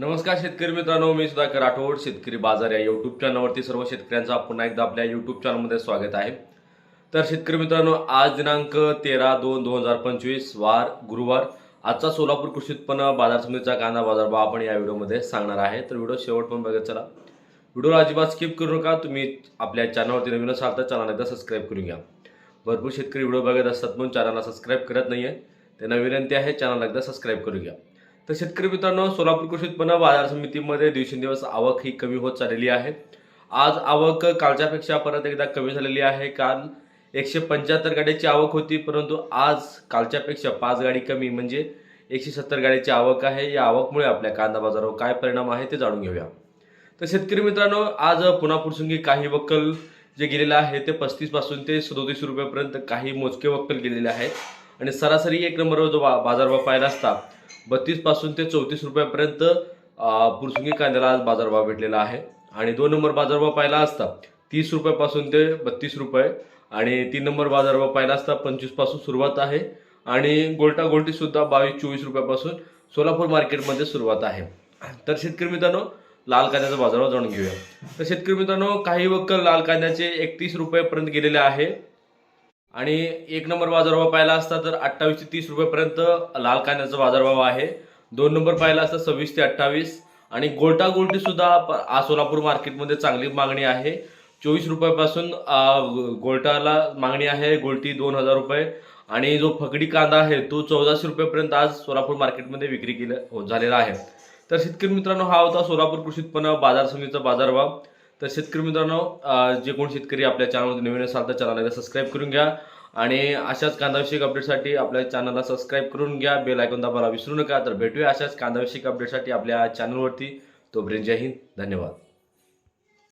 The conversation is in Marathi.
नमस्कार शेतकरी मित्रांनो मी सुधाकर राठोड शेतकरी बाजार या युट्यूब चॅनलवरती सर्व शेतकऱ्यांचा पुन्हा एकदा आपल्या युट्यूब चॅनलमध्ये स्वागत आहे. तर शेतकरी मित्रांनो आज दिनांक तेरा दोन दोन हजार पंचवीस वार गुरुवार आजचा सोलापूर कृषी उत्पन्न बाजार समितीचा कांदा बाजार भाव आपण या व्हिडिओमध्ये सांगणार आहे. तर व्हिडिओ शेवट पण बघत चला. व्हिडिओला अजिबात स्किप करू नका तुम्ही आपल्या चॅनलवरती नवीन असाल तर चॅनल एकदा सबस्क्राईब करून घ्या. भरपूर शेतकरी व्हिडिओ बघत असतात म्हणून चॅनलला सबस्क्राईब करत नाही आहे त्यांना विनंती आहे चॅनल एकदा सबस्क्राईब करून घ्या. तर शेतकरी मित्रांनो सोलापूर कृषी उत्पन्न बाजार समितीमध्ये दिवसेंदिवस आवक ही कमी होत चाललेली आहे. आज आवक कालच्यापेक्षा परत एकदा कमी झालेली आहे. काल एकशे पंच्याहत्तर गाड्याची आवक होती परंतु आज कालच्यापेक्षा पाच गाडी कमी म्हणजे एकशे सत्तर गाड्याची आवक आहे. या आवकमुळे आपल्या कांदा बाजारावर काय परिणाम आहे ते जाणून घेऊया. तर शेतकरी मित्रांनो आज पुन्हा पुरसुंगी काही वक्कल जे गेलेलं आहे ते पस्तीसपासून ते सदोतीस रुपयापर्यंत काही मोजके वक्कल गेलेले आहेत. आणि सरासरी एक नंबरवर जो बा- बाजारभाव पाहिला असता बत्तीसपासून ते चौतीस रुपयापर्यंत पुरसुंगी कांद्याला आज बाजारभाव भेटलेला आहे. आणि दोन नंबर बाजारभाव पाहिला असता तीस रुपयापासून ते बत्तीस रुपये. आणि तीन नंबर बाजारभाव पाहिला असता पंचवीसपासून सुरुवात आहे. आणि गोल्टा गोलटीसुद्धा बावीस चोवीस रुपयापासून सोलापूर मार्केटमध्ये सुरुवात आहे. तर शेतकरी मित्रांनो लाल कांद्याचा बाजारभाव जाणून घेऊया. तर शेतकरी मित्रांनो काही वक्कल लाल कांद्याचे एकतीस रुपयापर्यंत गेलेले आहे. आणि एक नंबर बाजारभाव पाहिला असता तर अठ्ठावीस ते तीस रुपयापर्यंत लाल कांद्याचा बाजारभाव आहे. दोन नंबर पाहिला असता सव्वीस ते अठ्ठावीस. आणि गोल्टा गोल्टी सुद्धा आज सोलापूर मार्केटमध्ये चांगली मागणी आहे. चोवीस रुपयापासून गोल्टाला मागणी आहे. गोल्टी दोन हजार रुपये. आणि जो फकडी कांदा आहे तो चौदाशे रुपयापर्यंत आज सोलापूर मार्केटमध्ये विक्री केला हो- झालेला आहे. तर शेतकरी मित्रांनो हा होता सोलापूर कृषी उत्पन्न बाजार समितीचा बाजारभाव. तर शेतकरी मित्रांनो जे कोण शेतकरी आपल्या चॅनलमध्ये नवीन असाल तर चॅनलला सबस्क्राईब करून घ्या. आणि अशाच कांदाविषयक अपडेटसाठी आपल्या चॅनलला सबस्क्राईब करून घ्या. बेल आयकॉन दाबायला विसरू नका. तर भेटूया अशाच कांदाविषयक अपडेटसाठी आपल्या चॅनलवरती तोपर्यंत जय हिंद. धन्यवाद.